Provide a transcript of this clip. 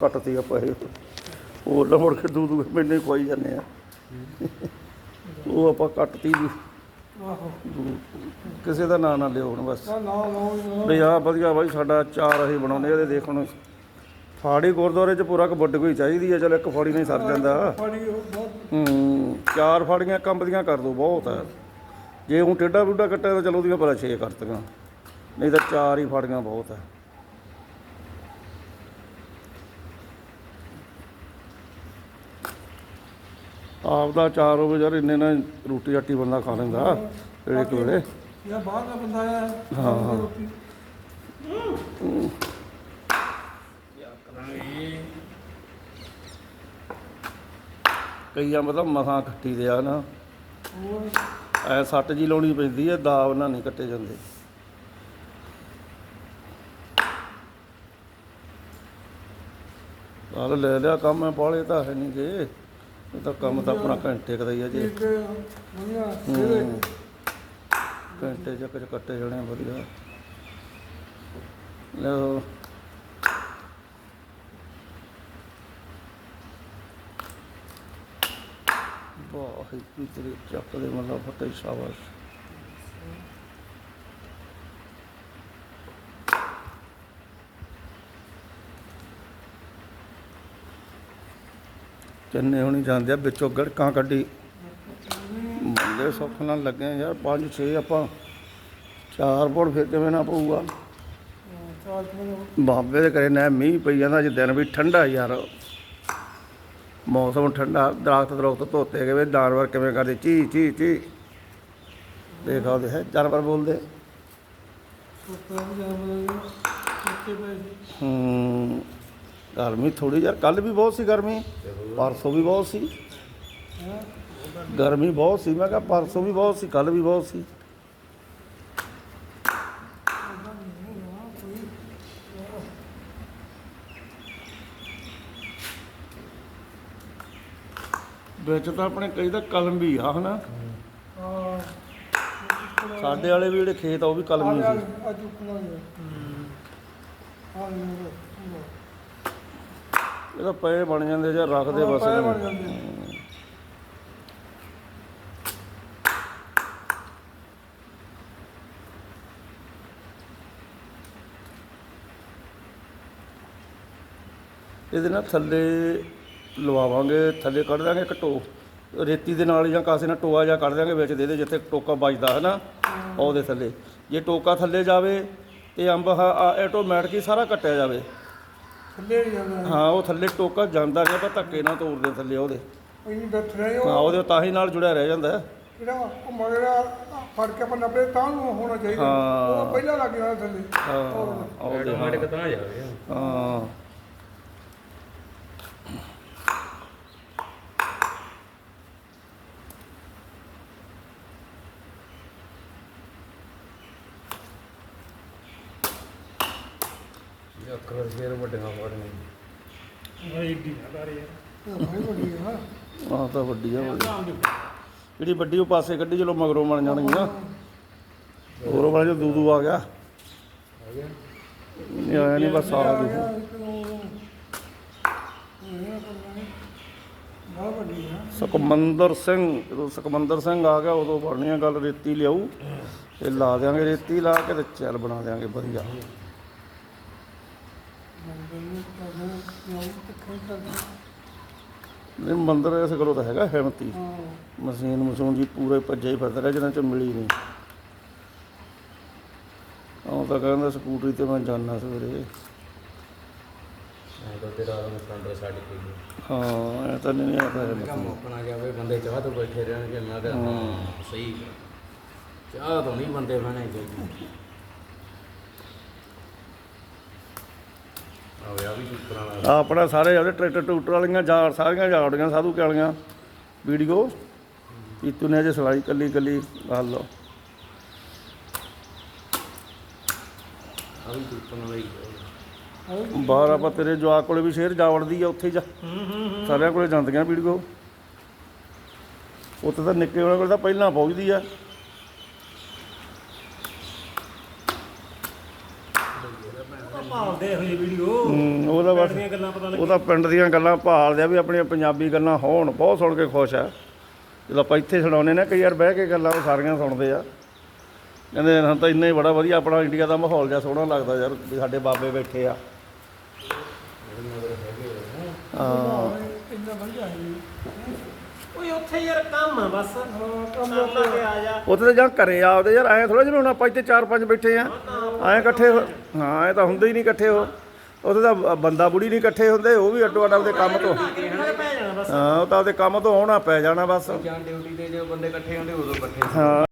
ਕੱਟਤੀ ਆਪਾਂ ਇਹ ਉਹ ਨਾ ਮੁੜ ਕੇ ਦੂ ਦੂ ਮੈਨੇ ਹੀ ਖਵਾਈ ਜਾਂਦੇ ਆ। ਉਹ ਆਪਾਂ ਕੱਟਤੀ ਵੀ। ਆਹੋ। ਕਿਸੇ ਦਾ ਨਾਂ ਨਾ ਲਿਓ ਹੁਣ ਬਸ। ਵੀ ਆ ਵਧੀਆ ਬਾਈ ਸਾਡਾ ਚਾਰ ਅਸੀਂ ਬਣਾਉਂਦੇ ਇਹਦੇ ਦੇਖਣ ਫਾੜੀ ਗੁਰਦੁਆਰੇ 'ਚ ਪੂਰਾ ਕਬੱਡ ਕੋਈ ਚਾਹੀਦੀ ਆ ਚਲ ਇੱਕ ਫਾੜੀ ਨਹੀਂ ਸਰ ਜਾਂਦਾ। ਹੂੰ ਚਾਰ ਫਾੜੀਆਂ ਕੰਬਦੀਆਂ ਕਰ ਦੋ ਬਹੁਤ ਹੈ ਜੇ ਹੁਣ ਟੇਡਾ ਬੁੱਢਾ ਕੱਟਿਆ ਤਾਂ ਚਲੋ ਉਹਦੀਆਂ ਭਲਾ 6 ਕਰਤੀਆਂ। ਨਹੀਂ ਤਾਂ ਚਾਰ ਹੀ ਫਾੜੀਆਂ ਬਹੁਤ ਹੈ ਆਪ ਦਾ ਚਾਰ ਹੋਵੇ ਯਾਰ ਇੰਨੇ ਨਾਲ ਰੋਟੀ ਆਟੀ ਬੰਦਾ ਖਾ ਲੈਂਦਾ ਵੇਲੇ ਕੁ ਵੇਲੇ। ਇਹ ਬਾਹਰ ਦਾ ਬੰਦਾ ਆ ਹਾਂ। ਰੋਟੀ। ਕਈਆਂ ਮਤਲਬ ਮਸਾਂ ਖੱਟੀ ਦੇ ਆ ਨਾ। ਐ ਸੱਟ ਜੀ ਲਾਉਣੀ ਪੈਂਦੀ ਹੈ ਦਾਵ ਨਾਲ ਨਹੀਂ ਕੱਟੇ ਜਾਂਦੇ। ਆਲ ਲੈ ਲਿਆ ਕੰਮ ਪਾਲੇ ਤਾਂ ਹੈ ਨਹੀਂ ਜੇ। ਇਹ ਤਾਂ ਕੰਮ ਤਾਂ ਆਪਣਾ ਘੰਟੇ ਕੁ ਦਾ ਹੀ ਹੈ ਜੀ। ਇੱਕ ਵਧੀਆ ਇਹਦੇ ਘੰਟੇ ਚੱਕ ਚ ਕੱਟੇ ਜਾਣੇ ਵਧੀਆ। ਲਓ। ਵਾਹਿਗੁਰੂ ਤੇਰੇ ਚੱਕ ਦੇ ਮੱਲਾ ਫਤਿਹ ਸ਼ਾਬਾਸ਼। ਚੰਨੇ ਹੁਣੀ ਜਾਂਦੇ ਆ ਵਿੱਚੋਂ ਗੜਕਾਂ ਕੱਢੀ। ਬੰਦੇ ਸੁੱਖ ਨਾਲ ਲੱਗੇ ਯਾਰ ਪੰਜ ਛੇ ਆਪਾਂ ਚਾਰ ਫੁੱਟ ਫਿਰ ਕਿਵੇਂ ਨਾ ਪਊਗਾ। ਬਾਬੇ ਦੇ ਕਰੇ ਨਾ ਮੀਂਹ ਪਈ ਜਾਂਦਾ ਅੱਜ ਦਿਨ ਵੀ ਠੰਡਾ ਯਾਰ। ਮੌਸਮ ਠੰਡਾ ਦਰਖਤ ਦਰਖਤ ਧੋਤੇ ਗਏ ਜਾਨਵਰ ਕਿਵੇਂ ਕਰਦੇ ਚੀ ਚੀ ਚੀ। ਦੇਖਾ ਉਹਦੇ ਹੈ ਜਾਨਵਰ ਬੋਲਦੇ। ਹੂੰ। ਗਰਮੀ ਥੋੜੀ ਯਾਰ ਕੱਲ ਵੀ ਬਹੁਤ ਸੀ ਗਰਮੀ, ਪਰਸੋਂ ਵੀ ਬਹੁਤ ਸੀ। ਗਰਮੀ ਬਹੁਤ ਸੀ, ਮੈਂ ਕਿਹਾ ਪਰਸੋਂ ਵੀ ਬਹੁਤ ਸੀ ਕੱਲ ਵੀ ਬਹੁਤ ਸੀ। ਵਿੱਚ ਤਾਂ ਆਪਣੇ ਕਈ ਤਾਂ ਕਲਮ ਵੀ ਆ, ਹਨਾ? ਸਾਡੇ ਵਾਲੇ ਵੀ ਜਿਹੜੇ ਖੇਤ ਆ, ਉਹ ਵੀ ਕਲਮੀ ਸੀ। ਇਹ ਤਾਂ ਪਏ ਬਣ ਜਾਂਦੇ ਜਾਂ ਰੱਖਦੇ ਬਸ ਪਏ। ਬਣ ਜਾਂਦੇ। ਇਹਦੇ ਨਾਲ ਥੱਲੇ ਲਵਾਵਾਂਗੇ ਥੱਲੇ ਕੱਢ ਦਾਂਗੇ ਇੱਕ ਟੋ ਰੇਤੀ ਦੇ ਨਾਲ ਜਾਂ ਕਾਸੇ ਨਾਲ ਟੋਆ ਜਾਂ ਕੱਢ ਦਾਂਗੇ ਵਿੱਚ ਦੇ ਦੇ ਜਿੱਥੇ ਟੋਕਾ ਵੱਜਦਾ ਹੈ ਨਾ ਉਹਦੇ ਥੱਲੇ ਜੇ ਟੋਕਾ ਥੱਲੇ ਜਾਵੇ ਤੇ ਅੰਬ ਆਟੋਮੈਟਿਕ ਹੀ ਸਾਰਾ ਕੱਟਿਆ ਜਾਵੇ ਥੱਲੇ ਨਹੀਂ ਜਾਂਦਾ ਹਾਂ ਉਹ ਥੱਲੇ ਟੋਕਾ ਜਾਂਦਾ ਨਹੀਂ ਆਪਾਂ ਧੱਕੇ ਨਾਲ ਤੋੜਦੇ ਥੱਲੇ ਉਹਦੇ। ਇੰਨੀ ਬੈਠ ਰਹੇ ਹਾਂ ਹੋ ਉਹਦੇ ਤਾਂ ਹੀ ਨਾਲ ਜੁੜਿਆ ਰਹਿ ਜਾਂਦਾ। ਜਿਹੜਾ ਉਹ ਮਗਰ ਫੜ ਕੇ ਆਪਾਂ ਨੱਪੇ ਤਾਂ ਨੂੰ ਹੋਣਾ ਚਾਹੀਦਾ। ਹਾਂ। ਉਹ ਪਹਿਲਾਂ ਲੱਗ ਜਾਣਾ ਥੱਲੇ। ਹਾਂ ਉਹਦੇ ਹਾਂ ਆਟੋਮੈਟਿਕ ਤਾਂ ਜਾਵੇ। ਹਾਂ। ਅੱਖਰ ਸ਼ੇਰ ਵੱਡੀਆਂ ਫੜਨੇ ਭਾਈ ਏਡੀ ਨਾ। ਕਰ ਯਾਰ ਉਹ ਭਾਈ ਵੱਡੀ ਆ। ਆਹ ਤਾਂ ਵੱਡੀ ਆ ਵੱਡੀ। ਜਿਹੜੀ ਵੱਡੀ ਉਹ ਪਾਸੇ ਕੱਢੀ ਚਲੋ ਮਗਰੋਂ ਬਣ ਜਾਣਗੀਆਂ। ਹੋਰੋਂ ਵਾਲਾ ਜੋ ਦੂਦੂ ਆ ਗਿਆ। ਆ ਗਿਆ। ਨਹੀਂ ਆਇਆ ਨਹੀਂ ਬਸ ਆ ਗਿਆ। ਬਹੁਤ ਵੱਡੀ ਆ। ਸੁਖਮੰਦਰ ਸਿੰਘ ਜਦੋਂ ਸੁਖਮੰਦਰ ਸਿੰਘ ਆ ਗਿਆ ਉਦੋਂ ਬਣਨੀ ਆ ਗੱਲ ਰੇਤੀ ਲਿਆਊ। ਤੇ ਲਾ ਦਿਆਂਗੇ ਰੇਤੀ ਲਾ ਕੇ ਤੇ ਚੱਲ ਬਣਾ ਦਿਆਂਗੇ ਵਧੀਆ। ਨਹੀਂ ਮੰਦਰ ਇਸ ਕੋਲੋਂ ਤਾਂ ਹੈਗਾ ਹਿੰਮਤੀ। ਮਸ਼ੀਨ ਮਸ਼ੂਨ ਜੀ ਪੂਰੇ ਭੱਜੇ ਹੀ ਫਿਰਦਾ ਰਿਹਾ ਜਿਹਨਾਂ ਚ ਮਿਲੀ ਨਹੀਂ। ਉਹ ਤਾਂ ਕਹਿੰਦਾ ਸਕੂਟਰੀ ਤੇ ਮੈਂ ਜਾਣਾ ਸਵੇਰੇ। ਤਾਂ ਛੱਡ ਕੇ ਹਾਂ ਇਹ ਤਾਂ ਨਹੀਂ ਆਦਾ ਮੈਂ ਕਿਹਾ ਮੁੱਕਣਾ ਗਿਆ ਵੇ ਬੰਦੇ ਚਾਹ ਤੋਂ ਬੈਠੇ ਰਹਿਣਗੇ ਮੈਂ ਸਹੀ। ਚਾਹ ਤੋਂ ਨਹੀਂ ਬੰਦੇ ਬਣੇ ਚਾਹੀਦੇ। ਆ ਆਪਣਾ ਸਾਰੇ ਜਿਹੜੇ ਟਰੈਕਟਰ ਟੂਟਰ ਵਾਲੀਆਂ ਜਾ ਸਾਰੀਆਂ ਜਾੜੀਆਂ, ਸਾਧੂ ਕੇ ਵਾਲੀਆਂ। ਵੀਡੀਓ। ਪੀਤੂ ਨੇ ਅਜੇ ਸਲਾਈ, ਕੱਲੀ ਕੱਲੀ ਗੱਲ ਲਓ। ਬਾਹਰ ਆਪਾਂ ਤੇਰੇ ਜਵਾਕ ਕੋਲੇ ਵੀ ਸ਼ੇਰ ਜਾਵੜਦੀ ਆ, ਉੱਥੇ ਜਾ। ਸਾਰਿਆਂ ਕੋਲੇ ਜਾਂਦੀਆਂ ਵੀਡੀਓ। ਉੱਥੇ ਤਾਂ ਨਿੱਕੇ ਉਹਨਾਂ ਕੋਲੇ ਤਾਂ ਪਹਿਲਾਂ ਪਹੁੰਚਦੀ ਆ। ਭਾਲਦੇ ਹੋਏ ਵੀਡੀਓ ਹੂੰ, ਉਹਦਾ ਬਸ ਦੀਆਂ ਗੱਲਾਂ ਪਤਾ ਲੱਗ ਉਹ ਤਾਂ ਪਿੰਡ ਦੀਆਂ ਗੱਲਾਂ ਭਾਲਦੇ ਆ ਵੀ ਆਪਣੀਆਂ ਪੰਜਾਬੀ ਗੱਲਾਂ ਹੋਣ ਬਹੁਤ ਸੁਣ ਕੇ ਖੁਸ਼ ਆ। ਜਦੋਂ ਆਪਾਂ ਇੱਥੇ ਸੁਣਾਉਂਦੇ ਨੇ ਕਈ ਵਾਰ ਬਹਿ ਕੇ ਗੱਲਾਂ ਉਹ ਸਾਰੀਆਂ ਸੁਣਦੇ ਆ। ਕਹਿੰਦੇ ਹਾਂ ਤਾਂ ਇੰਨਾ ਹੀ ਬੜਾ ਵਧੀਆ ਆਪਣਾ ਇੰਡੀਆ ਦਾ ਮਾਹੌਲ ਜਿਹਾ ਸੋਹਣਾ ਲੱਗਦਾ ਯਾਰ ਵੀ ਸਾਡੇ ਬਾਬੇ ਬੈਠੇ ਆ। ਹਾਂ। ਇੰਨਾ ਵਧੀਆ ਹੈ ਜੀ। ਓਏ ਉੱਥੇ ਯਾਰ ਕੰਮ ਆ ਬਸ। ਕੰਮ ਲਾ ਕੇ ਆ ਜਾ। ਉੱਥੇ ਤਾਂ ਜਾਂ ਘਰੇ ਆਪਦੇ ਯਾਰ ਐਂ ਥੋੜਾ ਜਿਵੇਂ ਹੁਣ ਆਪਾਂ ਇੱਥੇ ਚਾਰ ਪੰਜ ਬੈਠੇ ਆ। ਐਂ ਇਕੱਠੇ ਹੋ- ਹਾਂ ਐਂ ਤਾਂ ਹੁੰਦੇ ਹੀ ਨਹੀਂ ਇਕੱਠੇ ਹੋ ਉੱਥੇ ਤਾਂ ਬੰਦਾ ਬੁੜੀ ਨਹੀਂ ਇਕੱਠੇ ਹੁੰਦੇ ਉਹ ਵੀ ਅੱਡੋ ਅੱਡ ਆਪਦੇ ਕੰਮ ਤੋਂ। ਹਾਂ ਉਹ ਤਾਂ ਆਪਦੇ ਕੰਮ ਤੋਂ ਆਉਣਾ ਪੈ ਜਾਣਾ ਬਸ। ਜਾਂ ਡਿਊਟੀ ਤੇ ਜੋ ਬੰਦੇ ਇਕੱਠੇ ਹੁੰਦੇ ਉਦੋਂ ਇਕੱਠੇ ਹਾਂ।